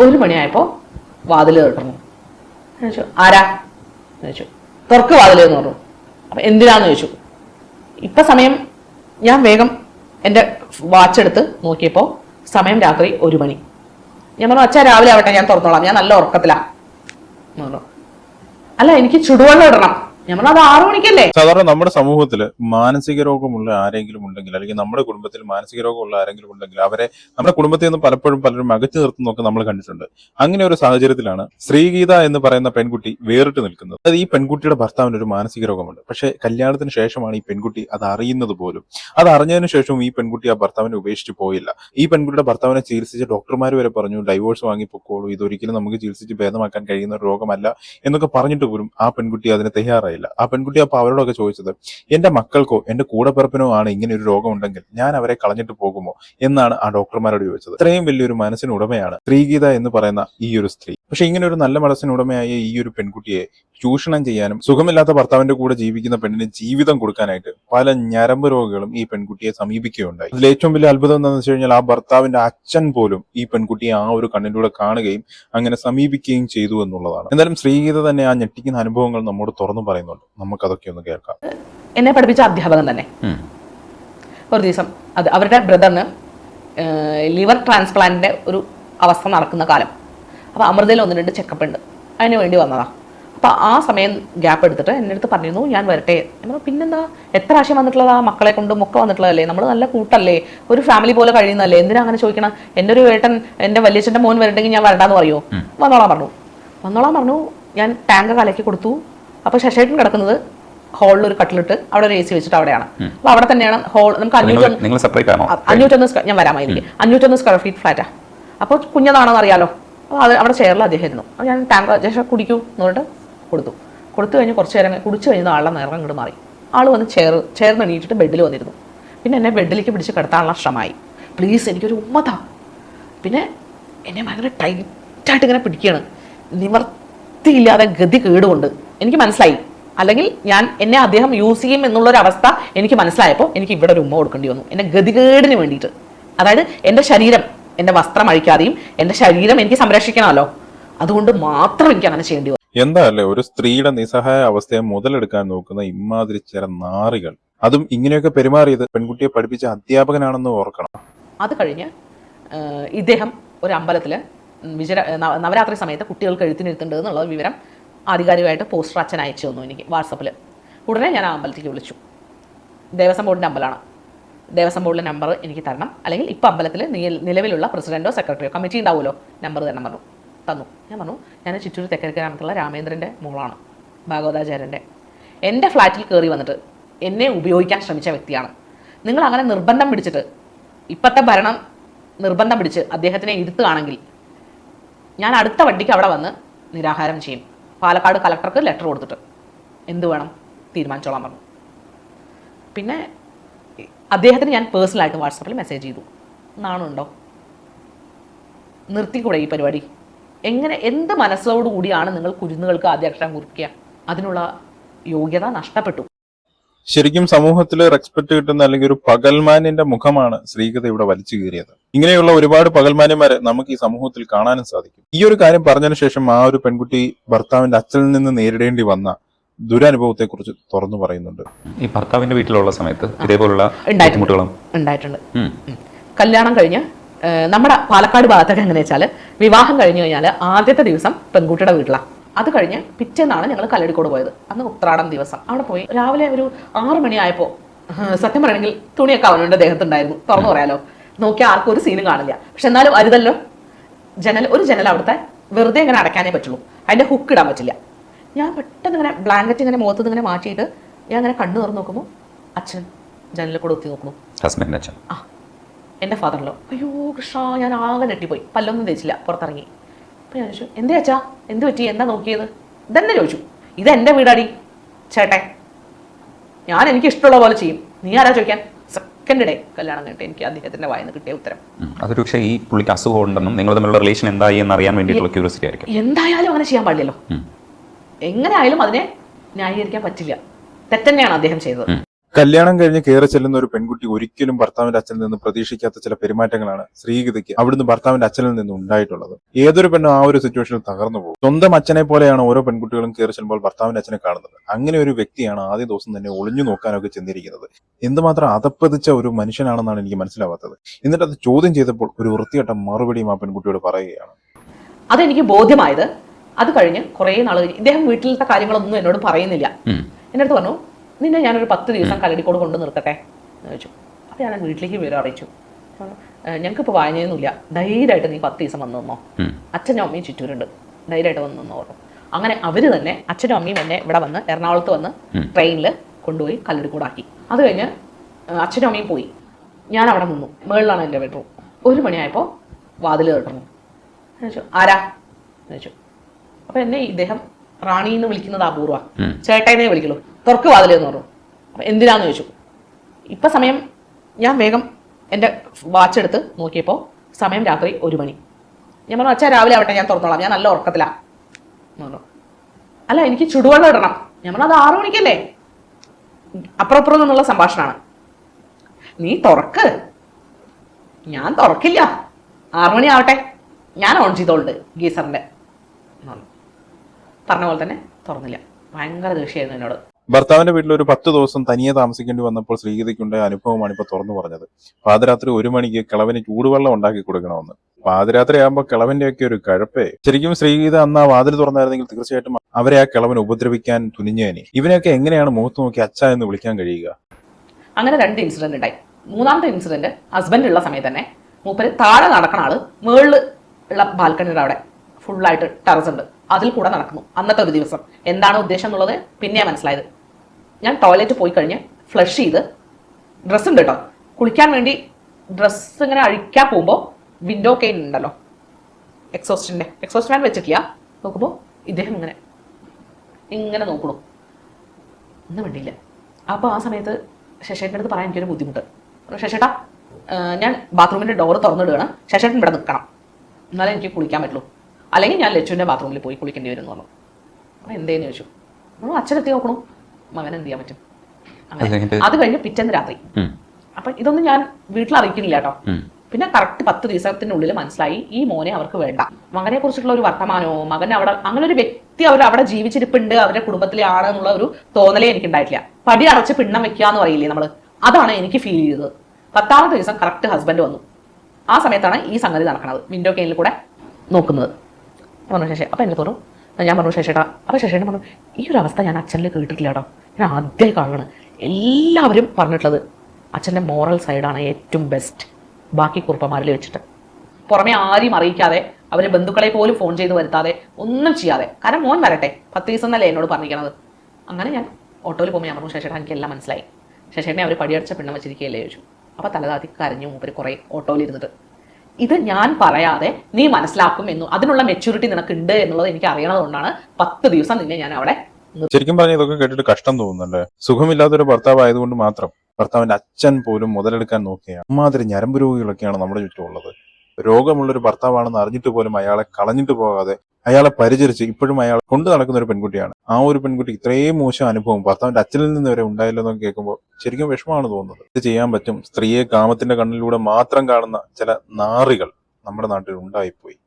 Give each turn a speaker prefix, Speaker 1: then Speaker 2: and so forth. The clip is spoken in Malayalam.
Speaker 1: ഒരു മണിയായപ്പോൾ വാതിൽ കേട്ടു ചോദിച്ചു ആരാ? ചോദിച്ചു തുറക്ക് വാതിൽ എന്ന് പറഞ്ഞു. അപ്പം എന്തിനാന്ന് ചോദിച്ചു. ഇപ്പം സമയം ഞാൻ വേഗം എന്റെ വാച്ച് എടുത്ത് നോക്കിയപ്പോൾ സമയം രാത്രി ഒരു മണി. ഞാൻ പറഞ്ഞു അച്ഛാ രാവിലെ ആവട്ടെ ഞാൻ തുറന്നോളാം. ഞാൻ നല്ല ഉറക്കത്തിലാ. എന്ന് പറഞ്ഞു. അല്ല എനിക്ക് ചുടുവെള്ളം ഇടണം. പറഞ്ഞു ആറു മണിക്കല്ലേ?
Speaker 2: സാധാരണ നമ്മുടെ സമൂഹത്തിൽ മാനസിക രോഗമുള്ള ആരെങ്കിലും ഉണ്ടെങ്കിൽ അല്ലെങ്കിൽ നമ്മുടെ കുടുംബത്തിൽ മാനസിക രോഗമുള്ള ആരെങ്കിലും ഉണ്ടെങ്കിൽ അവരെ നമ്മുടെ കുടുംബത്തിൽ നിന്ന് പലപ്പോഴും പലരും അകറ്റി നിർത്തുന്നൊക്കെ നമ്മൾ കണ്ടിട്ടുണ്ട്. അങ്ങനെ ഒരു സാഹചര്യത്തിലാണ് ശ്രീഗീത എന്ന് പറയുന്ന പെൺകുട്ടി വേറിട്ട് നിൽക്കുന്നത്. അത് ഈ പെൺകുട്ടിയുടെ ഭർത്താവിന് ഒരു മാനസിക രോഗമുണ്ട്. പക്ഷേ കല്യാണത്തിന് ശേഷമാണ് ഈ പെൺകുട്ടി അത് അറിയുന്നത് പോലും. അത് അറിഞ്ഞതിന് ശേഷവും ഈ പെൺകുട്ടി ആ ഭർത്താവിനെ ഉപേക്ഷിച്ച് പോയില്ല. ഈ പെൺകുട്ടിയുടെ ഭർത്താവിനെ ചികിത്സിച്ച ഡോക്ടർമാർ വരെ പറഞ്ഞു ഡൈവോഴ്സ് വാങ്ങിപ്പോക്കോളൂ ഇതൊരിക്കലും നമുക്ക് ചികിത്സിച്ച് ഭേദമാക്കാൻ കഴിയുന്ന ഒരു രോഗമല്ല എന്നൊക്കെ പറഞ്ഞിട്ട് പോലും ആ പെൺകുട്ടി അതിന് തയ്യാറായില്ല. ആ പെൺകുട്ടി അപ്പൊ അവരോടൊക്കെ ചോദിച്ചത് എന്റെ മക്കൾക്കോ എന്റെ കൂടപ്പിറപ്പിനോ ആണ് ഇങ്ങനെ ഒരു രോഗം ഉണ്ടെങ്കിൽ ഞാൻ അവരെ കളഞ്ഞിട്ട് പോകുമോ? എന്നാണ് ആ ഡോക്ടർമാരോട് ചോദിച്ചത്. ഇത്രയും വലിയൊരു മനസ്സിന് ഉടമയാണ് ശ്രീഗീത എന്ന് പറയുന്ന ഈ ഒരു സ്ത്രീ. പക്ഷെ ഇങ്ങനെ ഒരു നല്ല മനസ്സിന് ഉടമയായ ഈ ഒരു പെൺകുട്ടിയെ ചൂഷണം ചെയ്യാനും സുഖമില്ലാത്ത ഭർത്താവിന്റെ കൂടെ ജീവിക്കുന്ന പെണ്ണിന് ജീവിതം കൊടുക്കാനായിട്ട് പല ഞരമ്പ് രോഗികളും ഈ പെൺകുട്ടിയെ സമീപിക്കുകയുണ്ടായി. അതിൽ ഏറ്റവും വലിയ അത്ഭുതം എന്താണെന്ന് വെച്ച് കഴിഞ്ഞാൽ ആ ഭർത്താവിന്റെ അച്ഛൻ പോലും ഈ പെൺകുട്ടിയെ ആ ഒരു കണ്ണിലൂടെ കാണുകയും അങ്ങനെ സമീപിക്കുകയും ചെയ്തു എന്നുള്ളതാണ്. എന്തായാലും ശ്രീഗീത തന്നെ ആ ഞെട്ടിക്കുന്ന അനുഭവങ്ങൾ നമ്മോട് തുറന്നു പറയുന്നുണ്ട്. നമുക്കതൊക്കെ ഒന്ന് കേൾക്കാം.
Speaker 1: എന്നെ പഠിപ്പിച്ച അധ്യാപകൻ തന്നെ. ഒരു ദിവസം അത് അവരുടെ ബ്രദറിന് ലിവർ ട്രാൻസ്പ്ലാന്റിന്റെ ഒരു അവസ്ഥ നടക്കുന്ന കാലം. അപ്പോൾ അമൃതയിൽ ഒന്ന് രണ്ട് ചെക്കപ്പ് ഉണ്ട്. അതിന് വേണ്ടി വന്നതാണ് അപ്പോൾ ആ സമയം ഗ്യാപ്പ് എടുത്തിട്ട് എന്റെ അടുത്ത് പറഞ്ഞിരുന്നു ഞാൻ വരട്ടെ. എന്നാൽ പിന്നെന്താ? എത്ര പ്രാവശ്യം വന്നിട്ടുള്ളതാ? മക്കളെ കൊണ്ടും ഒക്കെ വന്നിട്ടുള്ളതല്ലേ? നമ്മൾ നല്ല കൂട്ടല്ലേ? ഒരു ഫാമിലി പോലെ കഴിയുന്നതല്ലേ? എന്തിനാ അങ്ങനെ ചോദിക്കണം? എന്റെ ഒരു ഏട്ടൻ എന്റെ വലിയച്ഛന്റെ മോൻ വരണ്ടെങ്കിൽ ഞാൻ വരണ്ടാന്ന് പറയുമോ വന്നോളാൻ പറഞ്ഞു. വന്നോളാൻ പറഞ്ഞു ഞാൻ ടാങ്ക് കലക്കി കൊടുത്തു. അപ്പോൾ ശശേട്ടൻ കിടക്കുന്നത് ഹോളിൽ ഒരു കട്ടിലിട്ട് അവിടെ ഒരു എ സി വെച്ചിട്ട് അവിടെയാണ്. അപ്പോൾ അവിടെ തന്നെയാണ് ഹോൾ നമുക്ക് അഞ്ഞൂറ്റൊന്ന് അഞ്ഞൂറ്റൊന്ന് ഞാൻ വരാമായിരിക്കും അഞ്ഞൂറ്റൊന്ന് സ്ക്വയർ ഫീറ്റ് ഫ്ലാറ്റാണ് അപ്പോൾ കുഞ്ഞതാണെന്ന് അറിയാലോ? അത് അവിടെ ചെയറിൽ അദ്ദേഹം ഇരുന്നു അപ്പോൾ ഞാൻ ടാങ്ക് ജേഷ കുടിക്കൂ എന്ന് പറഞ്ഞിട്ട് കൊടുത്തു. കൊടുത്തു കഴിഞ്ഞ് കുറച്ച് നേരം കുടിച്ച് കുടിച്ചു ആളെ നേരം ഇങ്ങോട്ട് മാറി. ആൾ വന്ന് ചെയർ ചെയർന്ന് എണീറ്റിട്ട് ബെഡിൽ വന്നിരുന്നു. പിന്നെ എന്നെ ബെഡിലേക്ക് പിടിച്ച് കിടത്താനുള്ള ശ്രമമായി. പ്ലീസ് എനിക്കൊരു ഉമ്മതാ പിന്നെ എന്നെ ഭയങ്കര ടൈറ്റായിട്ട് ഇങ്ങനെ പിടിക്കുകയാണ്. നിവർത്തിയില്ലാതെ ഗതി കേടുകൊണ്ട്. എനിക്ക് മനസ്സിലായി. അല്ലെങ്കിൽ ഞാൻ എന്നെ അദ്ദേഹം യൂസ് ചെയ്യും എന്നുള്ള ഒരു അവസ്ഥ എനിക്ക് മനസ്സിലായപ്പോൾ എനിക്ക് ഇവിടെ ഒരു ഉമ്മ കൊടുക്കേണ്ടി വന്നു. എന്നെ ഗതികേടിന് വേണ്ടിയിട്ട്. അതായത് എന്റെ ശരീരം എന്റെ വസ്ത്രം അഴിക്കാതെയും എന്റെ ശരീരം എനിക്ക് സംരക്ഷിക്കണമല്ലോ. അതുകൊണ്ട് മാത്രം എനിക്ക് അങ്ങനെ ചെയ്യേണ്ടി വന്നു.
Speaker 2: എന്താ അല്ലേ? ഒരു സ്ത്രീയുടെ നിസ്സഹായ അവസ്ഥയെ മുതലെടുക്കാൻ നോക്കുന്ന ഇമാതിരി ചില നാറികൾ. അതും ഇങ്ങനെയൊക്കെ പെരുമാറിയത് പെൺകുട്ടിയെ പഠിപ്പിച്ച അധ്യാപകനാണെന്ന് ഓർക്കണം.
Speaker 1: അത് കഴിഞ്ഞ് ഇദ്ദേഹം ഒരു അമ്പലത്തിൽ വിജയ നവരാത്രി സമയത്ത് കുട്ടികൾക്ക് എഴുത്തിനിരുത്തുണ്ട് എന്നുള്ള വിവരം ആധികാരികമായിട്ട് പോസ്റ്റർ അച്ഛൻ അയച്ചു തന്നു എനിക്ക് വാട്സപ്പിൽ ഉടനെ ഞാൻ ആ അമ്പലത്തിലേക്ക് വിളിച്ചു. ദേവസ്വം ബോർഡിന്റെ അമ്പലമാണ്. ദേവസ്വം ബോർഡിലെ നമ്പർ എനിക്ക് തരണം. അല്ലെങ്കിൽ ഇപ്പോൾ അമ്പലത്തിൽ നിലവിലുള്ള പ്രസിഡന്റോ സെക്രട്ടറിയോ കമ്മിറ്റി ഉണ്ടാവുമല്ലോ. നമ്പർ തരണം പറഞ്ഞു. തന്നു. ഞാൻ പറഞ്ഞു ഞാൻ ചിറ്റൂർ തെക്കര ഗ്രാമത്തിലുള്ള രാമേന്ദ്രന്റെ മോളാണ് ഭാഗവതാചാര്യന്റെ എന്റെ ഫ്ലാറ്റിൽ കയറി വന്നിട്ട് എന്നെ ഉപയോഗിക്കാൻ ശ്രമിച്ച വ്യക്തിയാണ്. നിങ്ങൾ അങ്ങനെ നിർബന്ധം പിടിച്ചിട്ട് ഇപ്പോഴത്തെ ഭരണം നിർബന്ധം പിടിച്ച് അദ്ദേഹത്തിനെ ഇരുത്തുകയാണെങ്കിൽ ഞാൻ അടുത്ത വണ്ടിക്ക് അവിടെ വന്ന് നിരാഹാരം ചെയ്യും. പാലക്കാട് കലക്ടർക്ക് ലെറ്റർ കൊടുത്തിട്ട് എന്ത് വേണം തീരുമാനിച്ചോളാൻ പറഞ്ഞു. പിന്നെ അദ്ദേഹത്തിന് ഞാൻ പേഴ്സണലായിട്ട് വാട്സാപ്പിൽ മെസ്സേജ് ചെയ്തു. നാണുണ്ടോ? നിർത്തിക്കൂടെ ഈ പരിപാടി? എങ്ങനെ എന്ത് മനസ്സോടു കൂടിയാണ് നിങ്ങൾ കുരുന്നുകൾക്ക് ആദ്യ അക്ഷരം കുറിക്കുക? അതിനുള്ള യോഗ്യത നഷ്ടപ്പെട്ടു.
Speaker 2: ശരിക്കും സമൂഹത്തിൽ റെസ്പെക്ട് കിട്ടുന്ന അല്ലെങ്കിൽ ഒരു പകൽമാനിന്റെ മുഖമാണ് ശ്രീകഥ ഇവിടെ വലിച്ചു കീറിയത്. ഇങ്ങനെയുള്ള ഒരുപാട് പകൽമാന്യന്മാരെ നമുക്ക് ഈ സമൂഹത്തിൽ കാണാനും സാധിക്കും. ഈ ഒരു കാര്യം പറഞ്ഞതിന് ശേഷം ആ ഒരു പെൺകുട്ടി ഭർത്താവിന്റെ അച്ഛനിൽ നിന്ന് നേരിടേണ്ടി വന്ന ദുരനുഭവത്തെ കുറിച്ച് തുറന്നു പറയുന്നുണ്ട്.
Speaker 3: ഈ ഭർത്താവിന്റെ വീട്ടിലുള്ള സമയത്ത് ഇതേപോലുള്ള
Speaker 1: ഉണ്ടായിട്ടുണ്ട്.
Speaker 3: ബുദ്ധിമുട്ടുകളും.
Speaker 1: കല്യാണം കഴിഞ്ഞ് നമ്മുടെ പാലക്കാട് ഭാഗത്തൊക്കെ എങ്ങനെ വെച്ചാൽ വിവാഹം കഴിഞ്ഞു കഴിഞ്ഞാൽ ആദ്യത്തെ ദിവസം പെൺകുട്ടിയുടെ വീട്ടിലാണ് അത് കഴിഞ്ഞ് പിറ്റേന്നാണ് ഞങ്ങൾ കല്ലടിക്കോട് പോയത്. അന്ന് ഉത്രാടം ദിവസം. അവിടെ പോയി രാവിലെ ഒരു ആറു മണിയായപ്പോൾ സത്യം പറയണമെങ്കിൽ തുണിയൊക്കെ അവനുടെ ദേഹത്തുണ്ടായിരുന്നു. തുറന്നു പറയാലോ? നോക്കിയാൽ ആർക്കും ഒരു സീനും കാണില്ല. പക്ഷെ എന്നാലും അരുതല്ലോ? ജനൽ ഒരു ജനൽ അവിടുത്തെ വെറുതെ ഇങ്ങനെ അടയ്ക്കാനേ പറ്റുള്ളൂ. അതിന്റെ ഹുക്ക് ഇടാൻ പറ്റില്ല. ഞാൻ പെട്ടെന്ന് ഇങ്ങനെ ബ്ലാങ്കറ്റ് ഇങ്ങനെ മുഖത്ത് ഇങ്ങനെ മാറ്റിയിട്ട് ഞാൻ ഇങ്ങനെ കണ്ണു തുറന്ന് നോക്കുമ്പോൾ അച്ഛൻ ജനലിൽ കൂടെ ഒത്തി നോക്കുന്നു.
Speaker 3: ഹസ്ബൻഡ് അച്ഛൻ.
Speaker 1: ആ എന്റെ ഫാദറിലോ അയ്യോ കൃഷ്ണ ഞാൻ ആകെ നെട്ടിപ്പോയി പല്ലൊന്നും തേച്ചില്ല പുറത്തിറങ്ങി. അപ്പോൾ ഞാൻ ചോദിച്ചു എന്തേ അച്ഛാ? എന്ത് പറ്റി? എന്താ നോക്കിയത്? ഇതെന്നെ ചോദിച്ചു. ഇത് എന്റെ വീടാടി ചേട്ടെ ഞാൻ എനിക്ക് ഇഷ്ടമുള്ള പോലെ ചെയ്യും. നീ ആരാ ചോദിക്കാൻ? സെക്കൻഡ് ഡേ കല്യാണം കഴിഞ്ഞിട്ട് എനിക്ക് അദ്ദേഹത്തിന്റെ വായന കിട്ടിയ ഉത്തരം.
Speaker 3: അതൊരു പക്ഷേ ഈ പുള്ളിക്ക് അസുഖം ഉണ്ടെന്നും നിങ്ങൾ തമ്മിലുള്ള റിലേഷൻ എന്തായി എന്ന് അറിയാൻ വേണ്ടിയിട്ടുള്ള ക്യൂരിയോസിറ്റി ആയിരിക്കും.
Speaker 1: എന്തായാലും അങ്ങനെ ചെയ്യാൻ പാടില്ലല്ലോ. എങ്ങനെ ആയാലും അതിനെ ന്യായീകരിക്കാൻ പറ്റില്ല. തെറ്റന്നെയാണ് അദ്ദേഹം ചെയ്തത്.
Speaker 2: കല്യാണം കഴിഞ്ഞ് കയറി ചെല്ലുന്ന ഒരു പെൺകുട്ടി ഒരിക്കലും ഭർത്താവിന്റെ അച്ഛനിൽ നിന്ന് പ്രതീക്ഷിക്കാത്ത ചില പെരുമാറ്റങ്ങളാണ് ശ്രീഗിതയ്ക്ക് അവിടുന്ന് ഭർത്താവിന്റെ അച്ഛനിൽ നിന്ന് ഉണ്ടായിട്ടുള്ളത്. ഏതൊരു പെണ്ണും ആ ഒരു സിറ്റുവേഷനിൽ തകർന്നു പോകും. സ്വന്തം അച്ഛനെ പോലെയാണ് ഓരോ പെൺകുട്ടികളും കയറി ചെല്ലുമ്പോൾ ഭർത്താവിന്റെ അച്ഛനെ കാണുന്നത്. അങ്ങനെ ഒരു വ്യക്തിയാണ് ആദ്യ ദിവസം തന്നെ ഒളിഞ്ഞു നോക്കാനൊക്കെ ചെന്നിരിക്കുന്നത്. എന്തുമാത്രം അതപ്പതിച്ച ഒരു മനുഷ്യനാണെന്നാണ് എനിക്ക് മനസ്സിലാവാത്തത്. എന്നിട്ട് അത് ചോദ്യം ചെയ്തപ്പോൾ ഒരു വൃത്തികെട്ട മറുപടിയും ആ പെൺകുട്ടിയോട് പറയുകയാണ്.
Speaker 1: അതെനിക്ക് ബോധ്യമായത് അത് കഴിഞ്ഞ് കുറേ നാൾ കഴിഞ്ഞ് ഇദ്ദേഹം വീട്ടിലത്തെ കാര്യങ്ങളൊന്നും എന്നോട് പറയുന്നില്ല. എന്റെ അടുത്ത് പറഞ്ഞു നിന്നെ ഞാനൊരു പത്ത് ദിവസം കല്ലടിക്കോട് കൊണ്ട് നിർത്തട്ടെ? എന്ന് ചോദിച്ചു. അപ്പോൾ ഞാൻ വീട്ടിലേക്ക് വിവരം അറിയിച്ചു. ഞങ്ങൾക്കിപ്പോൾ വായനയൊന്നുമില്ല. ധൈര്യമായിട്ട് നീ പത്ത് ദിവസം വന്നു നിന്നോ. അച്ഛനും അമ്മയും ചുറ്റൂരുണ്ട്. ധൈര്യമായിട്ട് വന്നു നിന്നോ. പറഞ്ഞു. അങ്ങനെ അവർ തന്നെ അച്ഛനും അമ്മയും എന്നെ ഇവിടെ വന്ന് എറണാകുളത്ത് വന്ന് ട്രെയിനിൽ കൊണ്ടുപോയി കല്ലടിക്കൂടാക്കി. അത് കഴിഞ്ഞ് അച്ഛനും അമ്മയും പോയി. ഞാൻ അവിടെ നിന്നു. മുകളിലാണ് എന്റെ ബെഡ്റൂം. ഒരു മണിയായപ്പോൾ വാതിൽ കേട്ടു ചോദിച്ചു ആരാ? എന്ന് ചോദിച്ചു. അപ്പോൾ എന്നെ ഇദ്ദേഹം റാണി എന്ന് വിളിക്കുന്നത് അപൂർവ. ചേട്ടനെ വിളിക്കുള്ളൂ. തുറക്ക് വാതിലെന്ന് പറഞ്ഞു. അപ്പൊ എന്തിനാന്ന് ചോദിച്ചു. ഇപ്പൊ സമയം ഞാൻ വേഗം എന്റെ വാച്ച് എടുത്ത് നോക്കിയപ്പോൾ സമയം രാത്രി ഒരു മണി. ഞാൻ പറഞ്ഞു അച്ഛാ രാവിലെ ആവട്ടെ ഞാൻ തുറന്നോളാം. ഞാൻ നല്ല ഉറക്കത്തിലാണ് പറഞ്ഞു. അല്ല എനിക്ക് ചുടുവെള്ളം ഇടണം. ഞാൻ പറഞ്ഞു അത് ആറു മണിക്കല്ലേ? അപ്പുറം അപ്പുറം നിന്നുള്ള സംഭാഷണമാണ്. നീ തുറക്ക്. ഞാൻ തുറക്കില്ല. ആറു മണി ആവട്ടെ. ഞാൻ ഓൺ ചെയ്തോളുണ്ട് ഗീസറിന്റെ എന്ന് പറഞ്ഞു. പറഞ്ഞ പോലെ തന്നെ തുറന്നില്ല. ഭയങ്കര ദേഷ്യമായിരുന്നു എന്നോട്.
Speaker 2: ഭർത്താവിന്റെ വീട്ടിൽ ഒരു പത്ത് ദിവസം തനിയെ താമസിക്കേണ്ടി വന്നപ്പോൾ ശ്രീഗതിക്കുണ്ടായ അനുഭവമാണ് ഇപ്പൊ തുറന്നു പറഞ്ഞത്. പാതിരാത്രി ഒരു മണിക്ക് കിളവിന് ചൂടുവെള്ളം ഉണ്ടാക്കി കൊടുക്കണമെന്ന്. പാതിരാത്രി ആകുമ്പോൾ കിളവിന്റെ ഒക്കെ ഒരു കഴപ്പേ. ശരിക്കും ശ്രീഗീത അന്ന് ആ വാതിൽ തുറന്നായിരുന്നെങ്കിൽ തീർച്ചയായിട്ടും അവരെ ആ കിളവൻ ഉപദ്രവിക്കാൻ തുനിഞ്ഞേനെ. ഇവനെയൊക്കെ എങ്ങനെയാണ് മുഖത്ത് നോക്കി അച്ഛ എന്ന് വിളിക്കാൻ കഴിയുക?
Speaker 1: അങ്ങനെ രണ്ട് ഇൻസിഡന്റ് ഉണ്ടായി. മൂന്നാമത്തെ ഇൻസിഡന്റ് ഹസ്ബൻഡ് ഉള്ള സമയത്ത് തന്നെ മൂപ്പര് താഴെ നടക്കണ ആൾ മേളിൽ ഉള്ള ബാൽക്കണിയുടെ അവിടെ ഫുള്ളായിട്ട് ടെറസ് ഉണ്ട്. അതിൽ കൂടെ നടക്കുന്നു അന്നത്തെ ഒരു ദിവസം. എന്താണ് ഉദ്ദേശം എന്നുള്ളത് പിന്നെ മനസ്സിലായത്. ഞാൻ ടോയ്ലറ്റ് പോയി കഴിഞ്ഞ് ഫ്ലഷ് ചെയ്ത് ഡ്രസ്സ് ഉണ്ട് കേട്ടോ. കുളിക്കാൻ വേണ്ടി ഡ്രസ്സ് ഇങ്ങനെ അഴിക്കാൻ പോകുമ്പോൾ വിൻഡോ കെയിൻ ഉണ്ടല്ലോ. എക്സോസ്റ്റിന്റെ എക്സോസ്റ്റ് ഫാൻ വെച്ചിട്ടില്ല. നോക്കുമ്പോൾ ഇദ്ദേഹം ഇങ്ങനെ ഇങ്ങനെ നോക്കണു ഒന്നും വേണ്ടിയില്ല അപ്പോൾ ആ സമയത്ത് ശശേട്ടന്റെ അടുത്ത് പറയാൻ എനിക്കൊരു ബുദ്ധിമുട്ട്. ശശേട്ടാ ഞാൻ ബാത്റൂമിന്റെ ഡോറ് തുറന്നിടുകയാണ്. ശശേട്ടൻ ഇവിടെ നിൽക്കണം. എന്നാലേ എനിക്ക് കുളിക്കാൻ പറ്റുള്ളൂ. അല്ലെങ്കിൽ ഞാൻ ലച്ചുവിന്റെ ബാത്റൂമിൽ പോയി കുളിക്കേണ്ടി വരും എന്ന് പറഞ്ഞു. അപ്പോൾ എന്തേന്ന് ചോദിച്ചു? നമ്മൾ അച്ഛനെത്തി നോക്കണു. മകൻ എന്ത് ചെയ്യാൻ പറ്റും?
Speaker 3: അത്
Speaker 1: അങ്ങനെ അത് കഴിഞ്ഞ് പിറ്റേന്ന് രാത്രി. അപ്പം ഇതൊന്നും ഞാൻ വീട്ടിൽ അറിയിക്കുന്നില്ല കേട്ടോ. പിന്നെ കറക്റ്റ് പത്ത് ദിവസത്തിനുള്ളിൽ മനസ്സിലായി ഈ മോനെ അവർക്ക് വേണ്ട. മകനെ കുറിച്ചിട്ടുള്ള ഒരു വർത്തമാനമോ മകൻ അവിടെ അങ്ങനെ ഒരു വ്യക്തി അവർ അവിടെ ജീവിച്ചിരിപ്പുണ്ട് അവരുടെ കുടുംബത്തിലെ ആണെന്നുള്ള ഒരു തോന്നലേ എനിക്ക് ഉണ്ടായിട്ടില്ല പടി അടച്ച് പിണ്ണം വെക്കുക എന്ന് പറയില്ലേ നമ്മൾ അതാണ് എനിക്ക് ഫീൽ ചെയ്തത്. പത്താമത്തെ ദിവസം കറക്റ്റ് ഹസ്ബൻഡ് വന്നു. ആ സമയത്താണ് ഈ സംഗതി നടക്കുന്നത് വിൻഡോ കെയിനിൽ കൂടെ നോക്കുന്നത്. ഞാൻ പറഞ്ഞു ശേഷം അപ്പം എന്നെ തോറും ഞാൻ പറഞ്ഞു ശേഷേട്ടാ അപ്പം ശേഷേട്ടൻ പറഞ്ഞു ഈ ഒരു അവസ്ഥ ഞാൻ അച്ഛനിൽ കേട്ടിട്ടില്ല കേട്ടോ ഞാൻ ആദ്യമായി കാണുകയാണ് എല്ലാവരും പറഞ്ഞിട്ടുള്ളത് അച്ഛന്റെ മോറൽ സൈഡാണ് ഏറ്റവും ബെസ്റ്റ് ബാക്കി കുറുപ്പന്മാരിൽ വെച്ചിട്ട്. പുറമെ ആരെയും അറിയിക്കാതെ അവരെ ബന്ധുക്കളെ പോലും ഫോൺ ചെയ്ത് വരുത്താതെ ഒന്നും ചെയ്യാതെ. കാരണം മോൻ വരട്ടെ പത്ത് ദിവസം എന്നല്ലേ എന്നോട് പറഞ്ഞിരിക്കണത്. അങ്ങനെ ഞാൻ ഓട്ടോയിൽ പോകുമ്പോൾ ഞാൻ പറഞ്ഞു ശേഷേട്ടാ എനിക്ക് എല്ലാം മനസ്സിലായി. ശേഷേട്ടനെ അവർ പടിയടച്ച പെണ്ണം വെച്ചിരിക്കുകയല്ലേ ചോദിച്ചു. അപ്പോൾ തലതാത്തി കരഞ്ഞു മൂപ്പര് കുറേ ഓട്ടോയിൽ ഇരുന്നിട്ട് ഇത് ഞാൻ പറയാതെ നീ മനസ്സിലാക്കും എന്നു അതിനുള്ള മെച്യൂരിറ്റി നിനക്കുണ്ട് എന്നുള്ളത് എനിക്ക് അറിയണതുകൊണ്ടാണ് പത്ത് ദിവസം നിന്നെ ഞാൻ അവിടെ
Speaker 2: ശരിക്കും പറഞ്ഞ ഇതൊക്കെ കേട്ടിട്ട് കഷ്ടം തോന്നുന്നല്ലേ? സുഖമില്ലാത്തൊരു ഭർത്താവ് ആയതുകൊണ്ട് മാത്രം ഭർത്താവിന്റെ അച്ഛൻ പോലും മുതലെടുക്കാൻ നോക്കിയാണ് അമ്മാതിരി ഞരമ്പ് രോഗികളൊക്കെയാണ് നമ്മുടെ ചുറ്റുമുള്ളത്. രോഗമുള്ളൊരു ഭർത്താവാണെന്ന് അറിഞ്ഞിട്ട് പോലും അയാളെ കളഞ്ഞിട്ട് പോകാതെ അയാളെ പരിചരിച്ച് ഇപ്പോഴും അയാൾ കൊണ്ടു നടക്കുന്ന ഒരു പെൺകുട്ടിയാണ്. ആ ഒരു പെൺകുട്ടി ഇത്രയും മോശം അനുഭവം ഭർത്താവിന്റെ അച്ഛനിൽ നിന്ന് വരെ ഉണ്ടായില്ലെന്നൊക്കെ കേൾക്കുമ്പോൾ ശരിക്കും വിഷമമാണ് തോന്നുന്നത്. ഇത് ചെയ്യാൻ പറ്റും. സ്ത്രീയെ കാമത്തിന്റെ കണ്ണിലൂടെ മാത്രം കാണുന്ന ചില നാറികൾ നമ്മുടെ നാട്ടിൽ ഉണ്ടായിപ്പോയി.